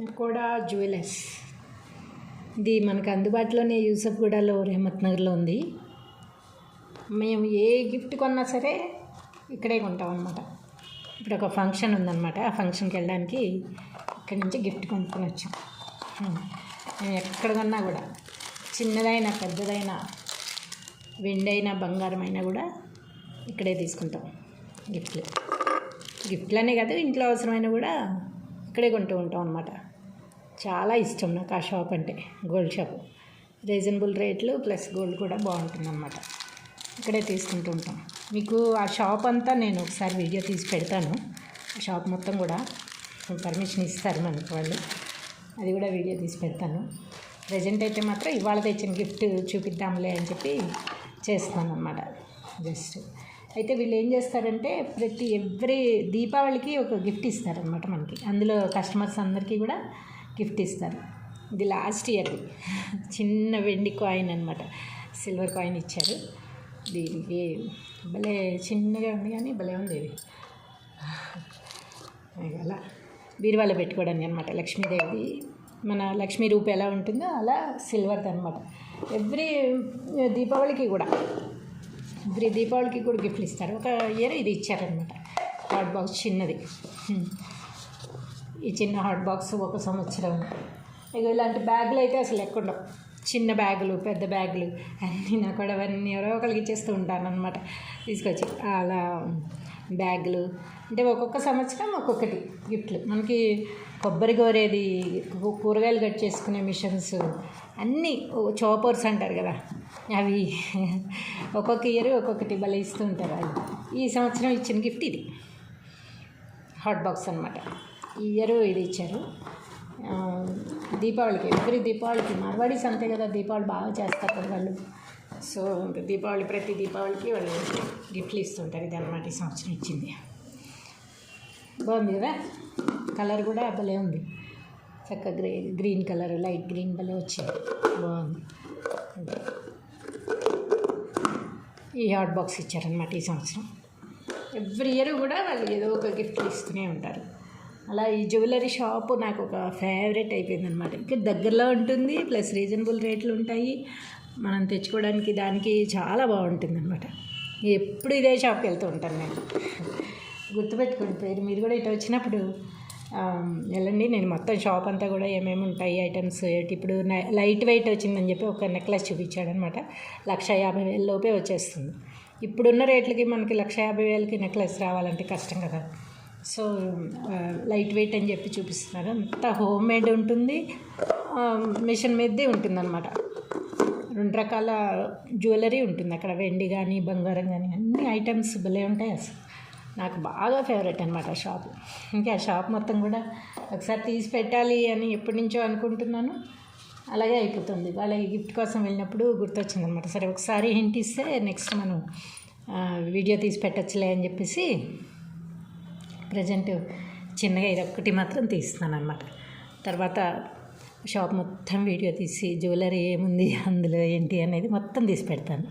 Nakoda jewellers. ఇది మనకు అందుబాటులోనే యూసఫ్గూడలో రెహమత్ నగర్లో ఉంది. మేము ఏ గిఫ్ట్ కొన్నా సరే ఇక్కడే కొంటాం అనమాట ఇప్పుడు ఒక ఫంక్షన్ ఉందన్నమాట. ఆ ఫంక్షన్కి వెళ్ళడానికి ఇక్కడి నుంచి గిఫ్ట్ కొనుక్కొని వచ్చాం. మేము ఎక్కడ కొన్నా కూడా చిన్నదైనా పెద్దదైనా వెండైనా బంగారమైనా కూడా ఇక్కడే తీసుకుంటాం గిఫ్ట్లు. గిఫ్ట్లనే కాదు ఇంట్లో అవసరమైన కూడా ఇక్కడే కొంటూ ఉంటాం అనమాట చాలా ఇష్టం నాకు ఆ షాప్ అంటే గోల్డ్ షాప్. రీజనబుల్ రేట్లు ప్లస్ గోల్డ్ కూడా బాగుంటుందన్నమాట. ఇక్కడే తీసుకుంటూ ఉంటాం. మీకు ఆ షాప్ అంతా నేను ఒకసారి వీడియో తీసి పెడతాను. ఆ షాప్ మొత్తం కూడా పర్మిషన్ ఇస్తారు మనకు వాళ్ళు. అది కూడా వీడియో తీసి పెడతాను. ప్రజెంట్ అయితే మాత్రం ఇవాళ తెచ్చిన గిఫ్ట్ చూపిద్దాంలే అని చెప్పి చేస్తున్నాను అనమాట జస్ట్. అయితే వీళ్ళు ఏం చేస్తారంటే ప్రతి ఎవ్రీ దీపావళికి ఒక గిఫ్ట్ ఇస్తారనమాట మనకి. అందులో కస్టమర్స్ అందరికీ కూడా గిఫ్ట్ ఇస్తారు. ఇది లాస్ట్ ఇయర్. చిన్న వెండి కాయిన్ అనమాట సిల్వర్ కాయిన్ ఇచ్చారు. దీనికి భలే చిన్నగా ఉంది కానీ భలే ఉంది ఇది. అలా బీరువాలో పెట్టుకోవడానికి అనమాట లక్ష్మీదేవి. మన లక్ష్మీ రూపు ఎలా ఉంటుందో అలా సిల్వర్ది అనమాట ఎవ్రీ దీపావళికి కూడా ఎవ్రీ దీపావళికి కూడా గిఫ్ట్లు ఇస్తారు. ఒక ఇయర్ ఇది ఇచ్చారనమాట హాట్ బాక్స్ చిన్నది. ఈ చిన్న హాట్ బాక్స్ ఒక సంవత్సరం. ఇక ఇలాంటి బ్యాగులు అయితే అసలు ఎక్కడో చిన్న బ్యాగులు పెద్ద బ్యాగులు అన్నీ నాకు కూడా అవన్నీ ఎవరో ఒకరికి ఇచ్చేస్తూ ఉంటాను అనమాట తీసుకొచ్చి అలా బ్యాగులు. అంటే ఒక్కొక్క సంవత్సరం ఒక్కొక్కటి గిఫ్ట్లు. మనకి కొబ్బరి కోరేది కూరగాయలు కట్ చేసుకునే మిషన్స్ అన్నీ చాపర్స్ అంటారు కదా. అవి ఒక్కొక్క ఇయర్ ఒక్కొక్కటి భలే ఇస్తూ ఉంటారు అది ఈ సంవత్సరం ఇచ్చిన గిఫ్ట్ ఇది. హాట్ బాక్స్ అనమాట ఈ ఇయర్ ఇది ఇచ్చారు. దీపావళికి ఎవ్రీ దీపావళికి మార్వాడీస్ అంతే కదా దీపావళి బాగా చేస్తారు కదా వాళ్ళు. సో దీపావళి ప్రతి దీపావళికి వాళ్ళు గిఫ్ట్లు ఇస్తుంటారు. ఇది అనమాట ఈ సంవత్సరం ఇచ్చింది. బాగుంది కదా? కలర్ కూడా భలే ఉంది. చక్క green green colour light green భలే వచ్చింది. బాగుంది. ఈ హాట్ బాక్స్ ఇచ్చారనమాట ఈ సంవత్సరం. ఎవ్రీ ఇయర్ కూడా వాళ్ళు ఏదో ఒక గిఫ్ట్ ఇస్తూనే ఉంటారు. అలా ఈ జ్యువెలరీ షాప్ నాకు ఒక ఫేవరెట్ అయిపోయింది అనమాట ఇక్కడ దగ్గరలో ఉంటుంది ప్లస్ రీజనబుల్ రేట్లు ఉంటాయి. మనం తెచ్చుకోవడానికి దానికి చాలా బాగుంటుంది అనమాట ఎప్పుడు ఇదే షాప్కి వెళ్తూ ఉంటాను నేను. గుర్తుపెట్టుకోండి పేరు మీరు కూడా ఇటు వచ్చినప్పుడు వెళ్ళండి. నేను మొత్తం షాప్ అంతా కూడా ఏమేమి ఉంటాయి ఐటమ్స్ ఇప్పుడు నై- లైట్ వెయిట్ వచ్చిందని చెప్పి ఒక నెక్లెస్ చూపించాడనమాట లక్ష యాభై వేల లోపే వచ్చేస్తుంది. ఇప్పుడున్న రేట్లకి మనకి లక్ష యాభై వేలకి నెక్లెస్ రావాలంటే కష్టం కదా. సో లైట్ వెయిట్ అని చెప్పి చూపిస్తున్నారు. అంతా హోమ్ మేడ్ ఉంటుంది. మిషన్ మీదే ఉంటుందన్నమాట. రెండు రకాల జ్యువెలరీ ఉంటుంది అక్కడ. వెండి కానీ బంగారం కానీ అన్ని ఐటమ్స్ భలే ఉంటాయి అసలు. నాకు బాగా ఫేవరెట్ అనమాట ఆ షాప్. ఇంకా ఆ షాప్ మొత్తం కూడా ఒకసారి తీసి పెట్టాలి అని ఎప్పటి నుంచో అనుకుంటున్నాను. అలాగే అయిపోతుంది. వాళ్ళకి గిఫ్ట్ కోసం వెళ్ళినప్పుడు గుర్తొచ్చింది అనమాట సరే ఒకసారి హింట్ ఇస్తే నెక్స్ట్ మనం వీడియో తీసి పెట్టచ్చులే అని చెప్పేసి ప్రజెంట్ చిన్నగా ఇది ఒక్కటి మాత్రం తీస్తున్నాను అనమాట తర్వాత షాప్ మొత్తం వీడియో తీసి జ్యువెలరీ ఏముంది అందులో ఏంటి అనేది మొత్తం తీసి పెడతాను.